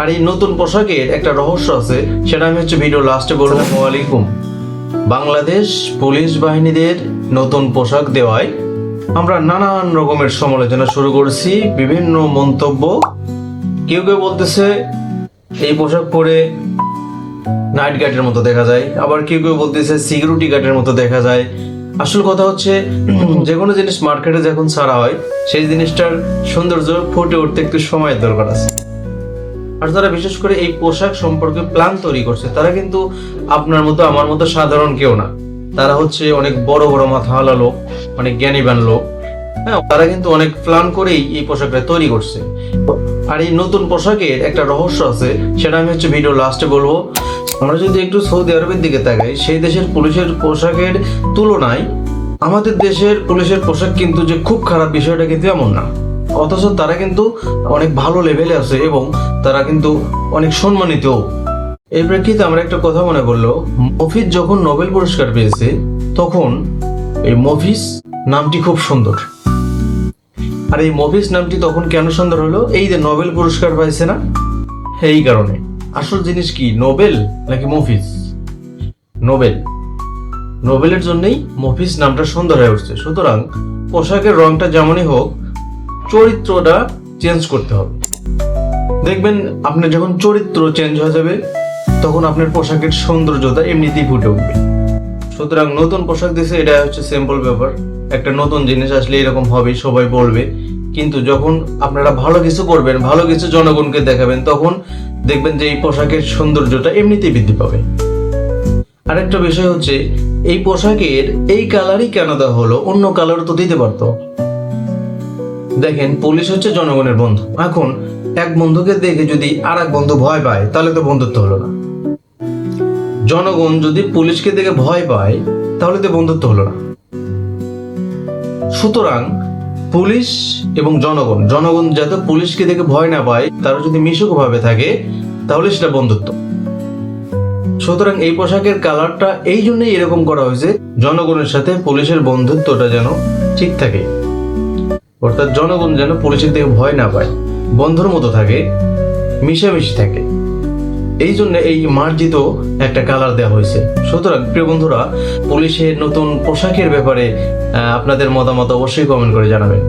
আর এই নতুন পোশাকের একটা রহস্য আছে সেটা আমি হচ্ছে ভিডিও লাস্টে বলব। আলাইকুম। বাংলাদেশ পুলিশ বাহিনীদের নতুন পোশাক দেওয়ায় আমরা নানান রকমের সমালোচনা শুরু করেছি বিভিন্ন মন্তব্য। কেউ কেউ বলতেছে এই পোশাক পরে নাইট গার্ডের মতো দেখা যায়। আবার কেউ কেউ বলতেছে সিকিউরিটি গার্ডের মতো দেখা যায়। আসল কথা হচ্ছে যে কোনো জিনিস মার্কেটে যখন ছাড়া হয় সেই জিনিসটার সৌন্দর্য ফুটে উঠতে একটু সময়ের দরকার আছে। আর যারা বিশেষ করে এই পোশাক সম্পর্কে প্ল্যান তৈরি করছে, তারা কিন্তু আপনার মতো, আমার মতো সাধারণ কেউ না। তারা হচ্ছে অনেক বড় বড় মাথাওয়ালা লোক, অনেক জ্ঞানীবান লোক। হ্যাঁ তারা কিন্তু অনেক প্ল্যান করেই এই পোশাকটা তৈরি করছে। আর এই নতুন পোশাকের একটা রহস্য আছে, সেটা আমি হচ্ছে ভিডিও লাস্টে বলব। আমরা যদি একটু সৌদি আরবের দিকে তাকাই, সেই দেশের পুলিশের পোশাকের তুলনায় আমাদের দেশের পুলিশের পোশাক কিন্তু যে খুব খারাপ, বিষয়টা কিন্তু এমন না। অথচ তারা কিন্তু অনেক ভালো লেভেলে আছে এবং তারা কিন্তু অনেক সম্মানিত। এই প্রেক্ষিতে আমরা একটা কথা মনে করল মফিজ যখন নোবেল পুরস্কার পেয়েছে, তখন এই মফিস নামটি খুব সুন্দর। আর এই মফিজ নামটি তখন কেন সুন্দর হলো? এই যে নোবেল পুরস্কার পাইছে না? এই কারণে। আসল জিনিস কি, নোবেল নাকি মফিজ? নোবেল। নোবেলের জন্যই মফিজ নামটা সুন্দর হয়ে উঠছে। সুতরাং পোশাকের রংটা যেমনই হোক চরিত্রটা চেঞ্জ করতে হবে। দেখবেন আপনার যখন চরিত্র চেঞ্জ হয়ে যাবে, তখন আপনার পোশাকের সৌন্দর্যতা এমনিতেই ফুটে উঠবে। সুতরাং নতুন পোশাক দিছে, এটা হচ্ছে সিম্পল ব্যাপার। একটা নতুন জিনিস আসলে এরকম হবে, সবাই বলবে। কিন্তু যখন আপনারা ভালো কিছু করবেন, ভালো কিছু জনগণকে দেখাবেন, তখন দেখবেন যে এই পোশাকের সৌন্দর্যটা এমনিতেই বৃদ্ধি পাবে। আরেকটা বিষয় হচ্ছে, এই পোশাকের এই কালারই কেন দেওয়া হলো? অন্য কালার তো দিতে পারতো। দেখেন, পুলিশ হচ্ছে জনগণের বন্ধু। এখন, এক বন্ধুকে দেখে যদি আর এক বন্ধু ভয় পায়, তাহলে তো বন্ধুত্ব হলো না। জনগণ যদি পুলিশকে দেখে ভয় পায়, তাহলে তো বন্ধুত্ব হলো না। সুতরাং, পুলিশ এবং জনগণ জনগণ যাতে পুলিশকে দেখে ভয় না পায়, তারা যদি মিশুক ভাবে থাকে, তাহলে সেটা বন্ধুত্ব। সুতরাং এই পোশাকের কালারটা এই জন্যই এরকম করা হয়েছে, জনগণের সাথে পুলিশের বন্ধুত্বটা যেন ঠিক থাকে। অর্থাৎ জনগণ যেন পুলিশের দিকে ভয় না পায়, বন্ধুর মতো থাকে, মিশামিশি থাকে। এই জন্য এই মার্জিত একটা কালার দেওয়া হয়েছে। সুতরাং প্রিয় বন্ধুরা, পুলিশের নতুন পোশাকের ব্যাপারে আপনাদের মতামত অবশ্যই কমেন্ট করে জানাবেন।